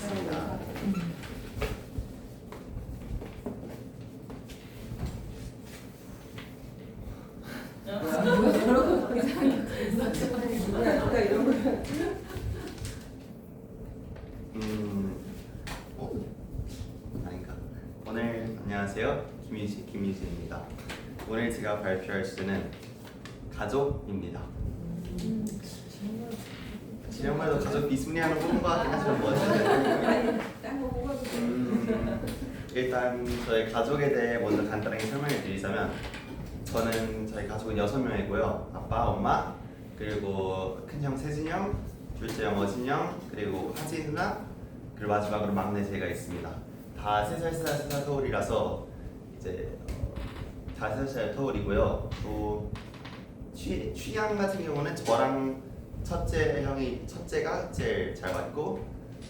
있습니다. 음, 어? 오늘 안녕하세요. 김유지 김유지입니다. 오늘 제가 발표할 주제는 가족입니다. 지난번에도 가족 비스무리하는 부분 것 같긴 하지만 뭐 어쨌든 음, 일단 저희 가족에 대해 먼저 간단하게 설명해 드리자면 저는 저희 가족은 여섯 명이고요. 아빠, 엄마, 그리고 큰형 세진 형, 둘째 형 어진 형, 그리고 하지 누나, 그리고 마지막으로 막내 제가 있습니다. 다세 살, 세 살, 세 살 터울이라서 이제 어, 다세 살 터울이고요. 또 취, 취향 같은 경우는 저랑 첫째 형이 첫째가 제일 잘 맞고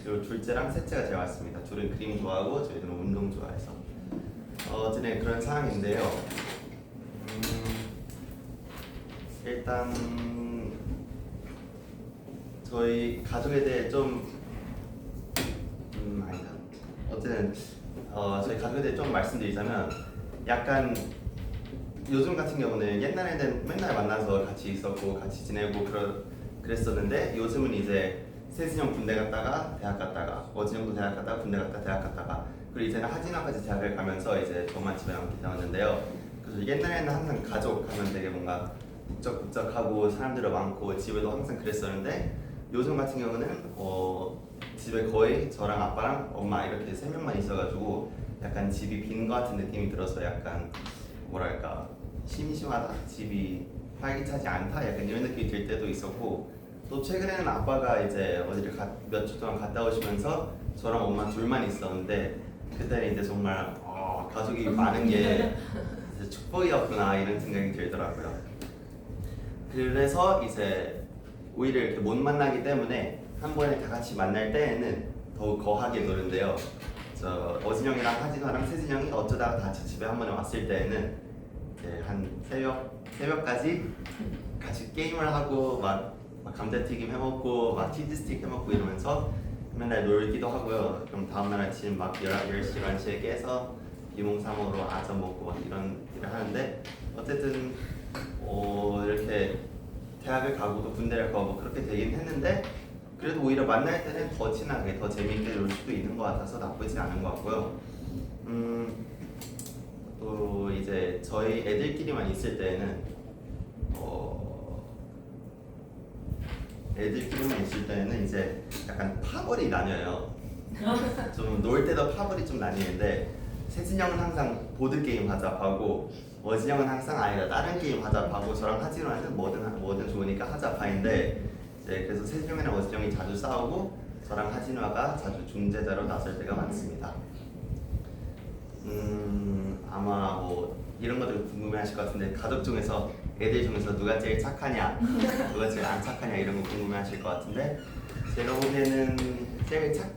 그리고 둘째랑 셋째가 제일 맞습니다. 둘은 그림 좋아하고 저희들은 운동 좋아해서 어, 어쨌든 그런 상황인데요. 음, 일단 저희 가족에 대해 좀 음, 아니다. 어쨌든 어, 저희 가족에 대해 좀 말씀드리자면 약간 요즘 같은 경우는 옛날에는 맨날 만나서 같이 있었고 같이 지내고 그러, 그랬었는데 요즘은 이제 세진이 형 군대 갔다가 대학 갔다가 어진 형도 대학 갔다가 군대 갔다가 대학 갔다가 그리고 이제는 하진아까지 대학을 가면서 이제 저만 집에 남게 되었는데요. 그래서 옛날에는 항상 가족 하면 되게 뭔가 북적북적하고 사람들도 많고 집에도 항상 그랬었는데 요즘 같은 경우는 어, 집에 거의 저랑 아빠랑 엄마 이렇게 세 명만 있어가지고 약간 집이 빈 것 같은 느낌이 들어서 약간 뭐랄까 심심하다 집이 활기차지 않다 약간 이런 느낌이 들 때도 있었고 또 최근에는 아빠가 이제 어디를 몇 주 동안 갔다 오시면서 저랑 엄마 둘만 있었는데 그때는 이제 정말 어, 가족이 많은 게 축복이었구나 이런 생각이 들더라고요. 그래서 이제 오히려 이렇게 못 만나기 때문에 한 번에 다 같이 만날 때에는 더욱 거하게 노는데요. 저 어진 형이랑 하진 형이랑 세진 형이 어쩌다가 같이 집에 한 번에 왔을 때에는 이제 한 새벽 새벽까지 같이 게임을 하고 막, 막 감자튀김 해먹고 막 치즈 스틱 해먹고 이러면서 맨날 놀기도 하고요. 그럼 다음날 아침 막 10시, 11시에 깨서 비몽사몽으로 아점 먹고 막 이런 일을 하는데 어쨌든 어, 이렇게 대학을 가고도 군대를 가고 뭐 그렇게 되긴 했는데 그래도 오히려 만날 때는 더 친하게 더 재미있게 놀 수도 있는 것 같아서 나쁘지 않은 것 같고요. 음, 또 이제 저희 애들끼리만 있을 때는 어, 애들끼리만 있을 때는 이제 약간 파벌이 나뉘어요. 좀 놀 때도 파벌이 좀 나뉘는데 세진 형은 항상 보드 게임 하자 하고 어진 형은 항상 아니다 다른 게임 하자 하고 저랑 하진 형은 뭐든 하- 뭐든 좋으니까 하자 파인데 이제 그래서 세진 형이랑 어진 형이 자주 싸우고 저랑 하진화가 자주 중재자로 나설 때가 많습니다. 음 아마 뭐 이런 것들 궁금해하실 것 같은데 가족 중에서 애들 중에서 누가 제일 착하냐, 누가 제일 안 착하냐 이런 거 궁금해하실 것 같은데 제가 보기에는 제일 착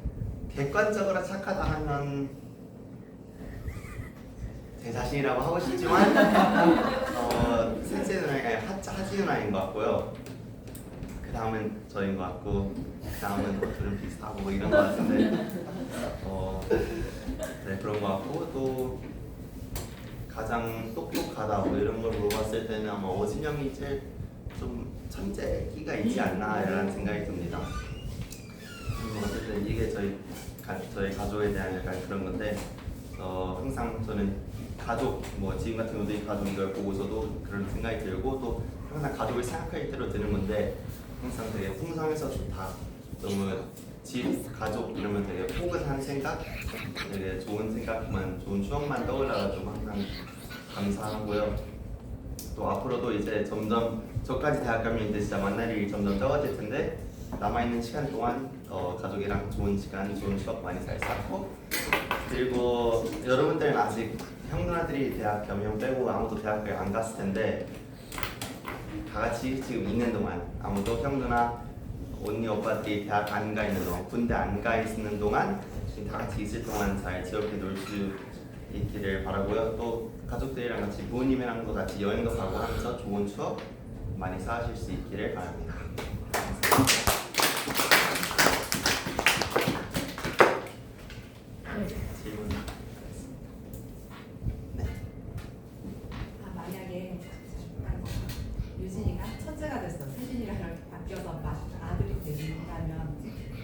객관적으로 착하다 하면 제 자신이라고 하고 싶지만 어 셋째 누나가 하- 하지 누나인 것 같고요. 그 다음은 저인 것 같고 그 다음은 뭐 둘은 비슷하고 뭐 이런 것 같은데 어, 네 그런 것 같고 또 가장 똑똑하다 뭐 이런 걸 물어봤을 때는 아마 어진 형이 제일 좀 천재기가 있지 않나 이런 생각이 듭니다. 음, 어쨌든 이게 저희 가, 저희 가족에 대한 약간 그런 건데 어, 항상 저는 가족 뭐 지금 같은 경우도 이 가족 이걸 보고서도 그런 생각이 들고 또 항상 가족을 생각할 때로 드는 건데 항상 되게 풍성해서 좋다. 너무 집 가족 이러면 되게 포근한 생각, 되게 좋은 생각만 좋은 추억만 떠올라가지고 항상 감사하고요. 또 앞으로도 이제 점점 저까지 대학 가면 이제 진짜 만날 일이 점점 적어질 텐데 남아 있는 시간 동안 어, 가족이랑 좋은 시간, 좋은 추억 많이 잘 쌓고 그리고 여러분들은 아직 형 누나들이 대학 겸형 빼고 아무도 대학을 안 갔을 텐데 다 같이 지금 있는 동안 아무도 형 누나 언니 오빠들이 대학 네, 안가 있는 동안 군대 안 가 있는 동안 지금 다 같이 있을 동안 잘 즐겁게 놀 수 있기를 바라고요. 또 가족들이랑 같이 부모님이랑도 같이 여행도 가고 하면서 좋은 추억 많이 쌓으실 수 있기를 바랍니다. 네. 아, 유진이가 천재가 됐어. 세진이랑 바뀌어서 막 아들이 되신다면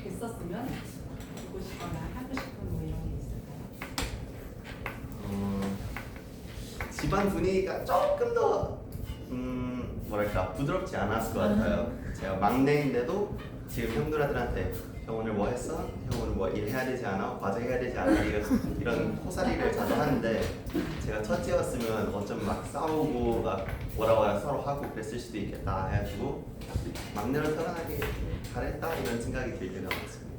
됐었으면 보고 싶거나 하고 싶은 뭐 이런 게 있을까요? 어, 집안 분위기가 조금 더 음, 뭐랄까 부드럽지 않았을 것 같아요. 아. 제가 막내인데도 지금 형들한테 형 오늘 뭐 했어? 형 오늘 뭐 일해야 되지 않아? 과제 해야 되지 않아? 이런, 이런 호사리를 자주 하는데 제가 첫째였으면 어쩜 막 싸우고 막 뭐라 뭐라 서로 하고 그랬을 수도 있겠다 해가지고 막내로 태어나게 잘했다 이런 생각이 들 때가 많습니다.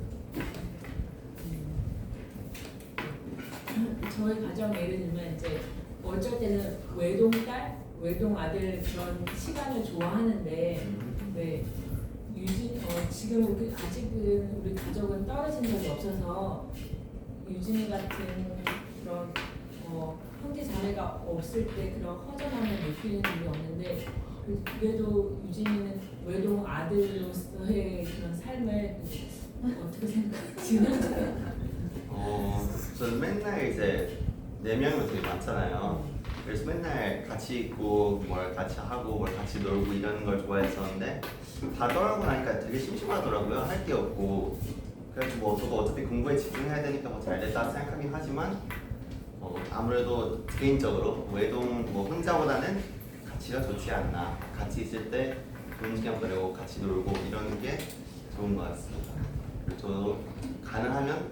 저희 가정 예를 들면 이제 어쩔 때는 외동 딸, 외동 아들 그런 시간을 좋아하는데 네 유진 어, 지금 우리 아직은 우리 가족은 떨어진 적이 없어서 유진이 같은 그런 어, 형제 자매가 없을 때 그런 허전함을 느끼는 일이 없는데 그- 그래도 유진이는 외동 아들로서의 그런 삶을 어떻게 생각하시나요? 어, 저는 맨날 이제 네 명이 되게 많잖아요. 그래서 맨날 같이 있고 뭘 같이 하고 뭘 같이 놀고 이러는 걸 좋아했었는데 다 떠나고 나니까 되게 심심하더라고요. 할 게 없고 그래서 뭐 저도 어차피 공부에 집중해야 되니까 뭐 잘 됐다 생각하긴 하지만 어, 아무래도 개인적으로 외동 뭐 혼자보다는 같이가 좋지 않나. 같이 있을 때 좋은 시간 보내고 같이 놀고 이러는 게 좋은 것 같습니다. 그리고 저도 가능하면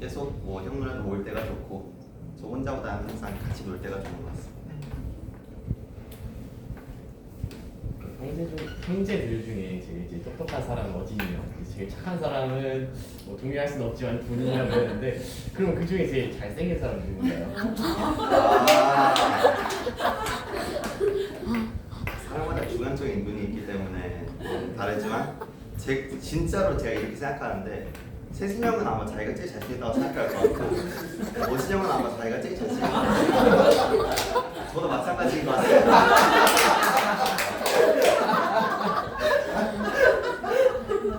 계속 뭐 형들한테 올 때가 좋고 저 혼자보다는 항상 같이 놀 때가 좋은 것 같습니다. 형제 중 형제들 중에 제일 이제 똑똑한 사람은 어진이요. 제일 착한 사람은 뭐 동의할 수는 없지만 본인이라고 했는데 그럼 그 중에 제일 잘생긴 사람은 누군가요? 아. 사람마다 주관적인 눈이 있기 때문에 좀 다르지만 제 진짜로 제가 이렇게 생각하는데 세진 형은 아마 자기가 제일 잘생겼다고 생각할 것 같고 오진 형은 아마 자기가 제일 잘생겼다고 저도 마찬가지인 것 같아요.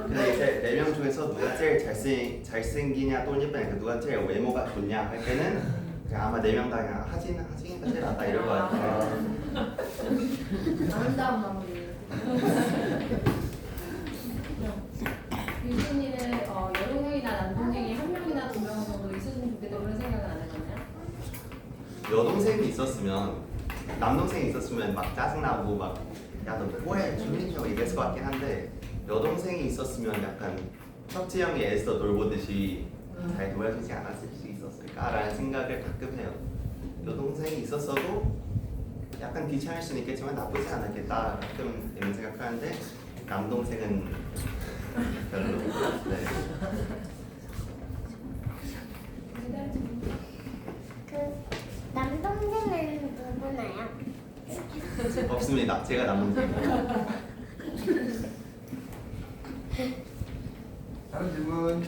근데 이제 네 명 중에서 누가 제일 잘생 잘생기냐 또는 예쁘냐 그 누가 제일 외모가 좋냐 할 때는 그냥 아마 네 명 다 그냥 하진 하진이가 제일 낫다 이럴 것 같아요. 아름다운 마무리. 유진이는 어, 여동생이나 남동생이 한 명이나 두 명 정도 있으면 좋겠다 그런 생각은 안 해봤나요? 여동생이 있었으면 남동생이 있었으면 막 짜증나고 막야너 뭐해 준민이라고 얘기했을 것 같긴 한데 여동생이 있었으면 약간 혁지 형이 애써 놀보듯이 잘 놀아주지 않았을 수 있었을까라는 생각을 가끔 해요. 여동생이 있었어도 약간 귀찮을 수는 있겠지만 나쁘지 않았겠다 가끔 이런 생각하는데 남동생은 별로 네. 그 누구나요? 없습니다. 제가 남동생이에요. 다른 질문